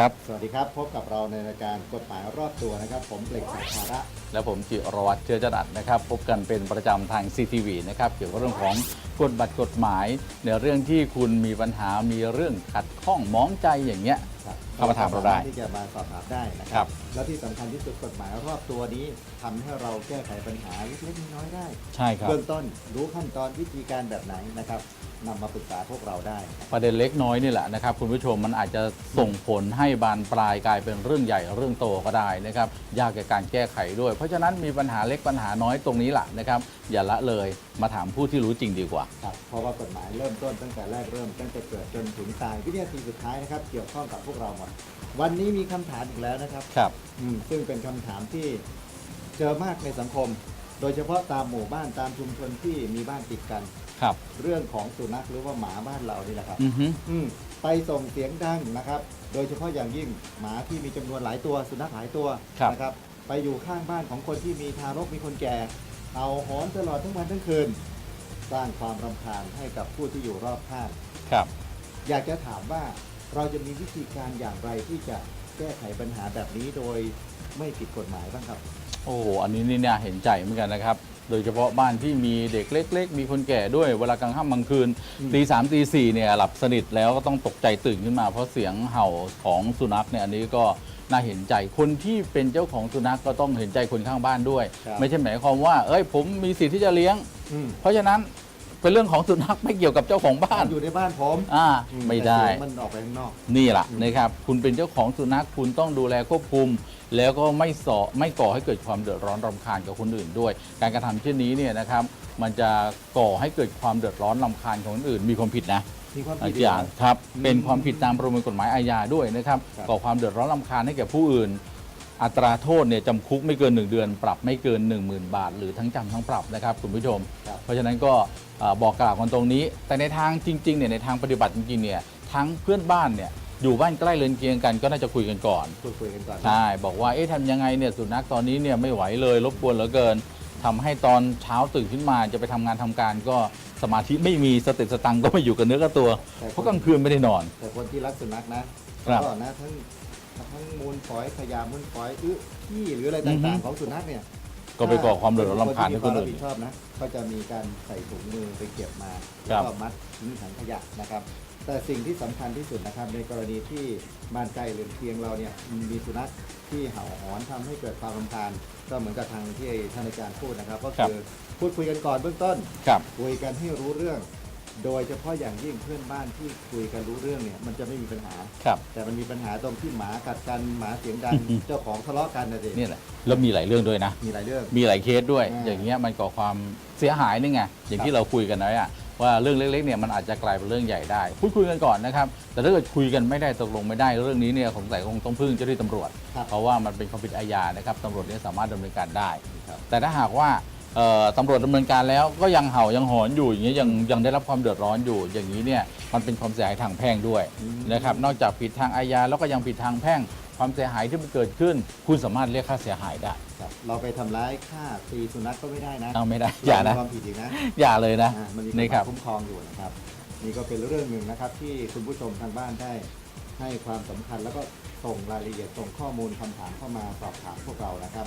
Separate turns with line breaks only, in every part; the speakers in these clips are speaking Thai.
ครับ
สวัสดีครับ พบกับเราในรายการกฎหมายรอบตัวนะครับ ผมเปล่งสาธาระ
และผมจิรวัตรเชื้อจรัสนะครับ พบกันเป็นประจำทาง CTV นะครับเกี่ยวกับเรื่องของกฎบัตรกฎหมาย ในเรื่องที่คุณมีปัญหามีเรื่องขัดข้องมองใจอย่างเงี้ย
ครับ
เข้ามาถามเราได้
สที่จะมาสอบถามได้นะค
ครั
รับแล้วที่สำคัญที่สุดกฎหมายรอบตัวนี้ทำให้เราแก้ไขปัญหาเล็กๆน้อยๆได้
ใช่ครับ
เบื้องต้นรู้ขั้นตอนวิธีการแบบไหนนะครับนำมาปรึกษาพวกเราได้
ประเด็นเล็กน้อยนี่แหละนะครับคุณผู้ชมมันอาจจะส่งผลให้บานปลายกลายเป็นเรื่องใหญ่เรื่องโตก็ได้นะครับยากแก่การแก้ไขด้วย เพราะฉะนั้นมีปัญหาเล็กปัญหาน้อยตรงนี้แหละนะครับอย่าละเลยมาถามผู้ที่รู้จริงดีกว่า
ครับเพราะว่ากฎหมายเริ่มต้นตั้งแต่แรกเริ่มตั้งแต่เกิดจนถึงตายวินาทีสุดท้ายนะครับ เกี่ยวข้องกับพวกเราหมดวันนี้มีคำถามอีกแล้วนะครับ
ครับ
อืมซึ่งเป็นคำถามที่เจอมากในสังคม โดยเฉพาะตามหมู่บ้านตามชุมชนที่มีบ้านติดกัน
ครับ
เรื่องของสุนัขหรือว่าหมาบ้านเรานี่แหละครับ
อือฮึ
อืมไปส่งเสียงดังนะครับ โดยเฉพาะอย่างยิ่งหมาที่มีจำนวนหลายตัว สุนัขหลายตัวนะครับ ไปอยู่ข้างบ้านของคนที่มีทารกมีคนแก่เอาหอนตลอดทั้งวันทั้งคืน สร้างความรำคาญให้กับผู้ที่อยู่รอบข้าง
ครับ
อยากจะถามว่า เราจะมีวิธีการอย่างไรที่จะแก้ไขปัญหาแบบนี้โดยไม่ผิดกฎหมายบ้างครับ
โอ้โหอันนี้นี่น่าเห็นใจเหมือนกันนะครับ โดยเฉพาะบ้านที่มีเด็กเล็ก ๆ มีคนแก่ด้วย เวลากลางค่ำกลางคืน
อืม
ตีสามตีสี่เนี่ยหลับสนิทแล้วก็ต้องตกใจตื่นขึ้นมาเพราะเสียงเห่าของสุนัขเนี่ยอันนี้ก็น่าเห็นใจ คนที่เป็นเจ้าของสุนัขก็ต้องเห็นใจคนข้างบ้านด้วย
ครับ
ไม่ใช่หมายความว่า เอ้ยผมมีสิทธิ์ที่จะเลี้ยง
อืม
เพราะฉะนั้น เป็นเรื่องของสุนัขไม่เกี่ยวกับเจ้าของบ้าน
อยู่ในบ้านผม
อ่า
อื
ไม่ได้
แต่เสียงมันออกไปข้างนอก
นี่แหละ
อืม
นะครับ คุณเป็นเจ้าของสุนัขคุณต้องดูแลควบคุม แล้วก็ไม่สอไม่ก่อให้เกิดความเดือดร้อนรำคาญกับคนอื่นด้วย การกระทำเช่นนี้เนี่ยนะครับ มันจะก่อให้เกิดความเดือดร้อนรำคาญของคนอื่น มีความผิดนะ
มีความ
อา
ผิด
จารย์ครับ
อืม
เป็นความผิดตามประมวลกฎหมายอาญาด้วยนะครับ
ครับ
ก่อความเดือดร้อนรำคาญให้แก่ผู้อื่น อัตราโทษเนี่ยจำคุกไม่เกิน 1 เดือน ปรับไม่เกิน 10,000 บาท หรือทั้งจำทั้งปรับนะครับคุณผู้ชม
ครับ
เพราะฉะนั้นก็เอ่อบอกกล่าวกันตรงนี้ แต่ในทางจริงๆเนี่ยในทางปฏิบัติจริงๆเนี่ยทั้งเพื่อนบ้านเนี่ยอยู่บ้านใกล้เรือนเคียงกันก็น่าจะคุยกันก่อน
พูดคุยกันก่อน
ใช่บอกว่าเอ๊ะทำยังไงเนี่ยสุนัขตอนนี้เนี่ยไม่ไหวเลยรบกวนเหลือเกินทำให้ตอนเช้าตื่นขึ้นมาจะไปทำงานทำการก็สมาธิไม่มีสติสตังค์ก็ไม่อยู่กับเนื้อกับตัว เพราะกลางคืนไม่ได้นอน
แต่คนที่รักสุนัขนะครับ ก็นะทั้ง ทั้งมูลฝอยขยะมูลฝอยอื้อขี้หรืออะไร
อือฮึ
ต่างๆของสุนัขเนี่ย
ก็ไปก่อความเดือดร้อนรำคาญให้คน
ที่มีวมรับ
อื่น
ผิดชอบนะก็จะมีการใส่ถุงมือไปเก็บมา
ครั
แล้ว
บ
ก็มัดทิ้งถังขยะนะครับ แต่สิ่งที่สำคัญที่สุดนะครับ ในกรณีที่บ้านใกล้เรือนเคียงเราเนี่ยมีสุนัขที่เห่าหอนทำให้เกิดความรำคาญก็เหมือนกับทางที่ท่านอาจารย์พูดนะครับ ก็คือพูดคุยกันก่อนเบื้องต้น
ครับ
คุยกันให้รู้เรื่อง โดยเฉพาะอย่างยิ่งเพื่อนบ้านที่คุยกันรู้เรื่องเนี่ย มันจะไม่มีปัญหา
ครับ
แต่มันมีปัญหาตรงที่หมากัดกันหมาเสียงดัง
อืม
เจ้าของทะเลาะกันนะสิ
นี่แหละแล้วมีหลายเรื่องด้วยนะ
มีหลายเรื่อง
มีหลายเคสด้วย
อ่า
อย่างเงี้ยมันก่อความเสียหายนี่ไงอย่างที่เราคุยกันไว้อะว่าเรื่องเล็กๆเนี่ยมันอาจจะกลายเป็นเรื่องใหญ่ได้พูดคุยกันก่อนนะครับ แต่ถ้าเกิดคุยกันไม่ได้ตกลงไม่ได้เรื่องนี้เนี่ยสงสัยคงต้องพึ่งเจ้าหน้าที่ตำรวจ
ครับ
เพราะว่ามันเป็นความผิดอาญานะครับตำรวจเนี่ยสามารถดำเนินการได้
ครับ
แต่ถ้าหากว่า เอ่อตำรวจดำเนินการแล้วก็ยังเห่ายังหอนอยู่อย่างเงี้ยยังยังได้รับความเดือดร้อนอยู่ อย่างนี้เนี่ยมันเป็นความเสียหายทางแพ่งด้วย
อืม
นะครับนอกจากผิดทางอาญาแล้วก็ยังผิดทางแพ่ง ความเสียหายที่มันเกิดขึ้น คุณสามารถเรียกค่าเสียหายได้
ครับเราไปทำร้ายฆ่าตีสุนัขก็ไม่ได้นะ
เอาไม่ได้อย่านะ
เรมีความผิดอีกนะ
อย่าเลยนะ
อ่ามันมีกฎห
นี่ค
มา
รั
ย
บ
คุ้มครองอยู่นะครับ นี่ก็เป็นเรื่องหนึ่งนะครับที่คุณผู้ชมทางบ้านได้ ให้ความสำคัญแล้วก็ส่งรายละเอียดส่งข้อมูลคำถามเข้ามาสอบถามพวกเรานะครับ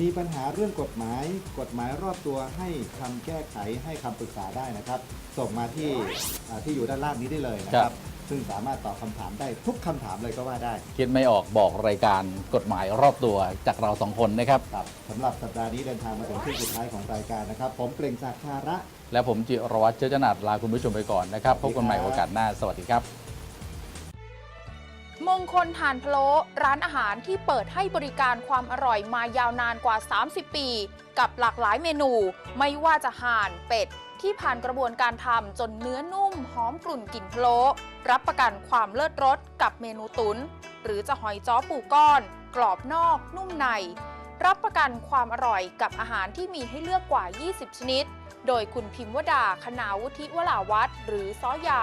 มีปัญหาเรื่องกฎหมาย กฎหมายรอบตัวให้คำแก้ไขให้คำปรึกษาได้นะครับ ส่งมาที่อ่าที่อยู่ด้านล่างนี้ได้เลยนะครับ ซึ่งสามารถตอบคำถามได้ทุกคำถามเลยก็ว่าได้
คิดไม่ออกบอกรายการกฎหมายรอบตัวจากเราสองคนนะครับ
ครับสำหรับสัปดาห์นี้เดินทางมาถึงที่สุดท้ายของรายการนะครับ ผมเปล่งศักดิ์ชาระ
และผมจิรวัตรเชื้อจนาดลาคุณผู้ชมไปก่อนนะครับพบกันใหม่โอกาสหน้าสวัสดีครับ
มงคลทานพะโล้ร้านอาหารที่เปิดให้บริการความอร่อยมายาวนานกว่า 30 ปี กับหลากหลายเมนู ไม่ว่าจะห่านเป็ด ที่ผ่านกระบวนการทำจนเนื้อนุ่มหอมกลุ่นกลิ่นพะโล้รับประกันความเลิศรสกับเมนูตุน๋นหรือจะหอยจ้อปูก้อน กรอบนอกนุ่มใน รับประกันความอร่อยกับอาหารที่มีให้เลือกกว่า 20 ชนิด โดยคุณพิมพ์วดาคณาวุฒิวราวัฒน์หรือซ้อยา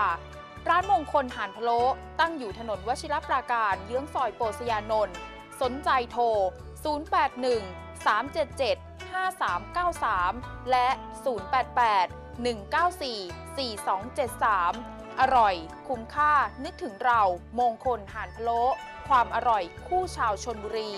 ร้านมงคลหานพะโล้ตั้งอยู่ถนนวชิรปราการเยื้องซอยโปสยานนท์สนใจโทร 081 377 5393 และ 088 194 4273 อร่อย คุ้มค่านึกถึงเรา มงคลหานพะโล้ความอร่อยคู่ชาวชนบุรี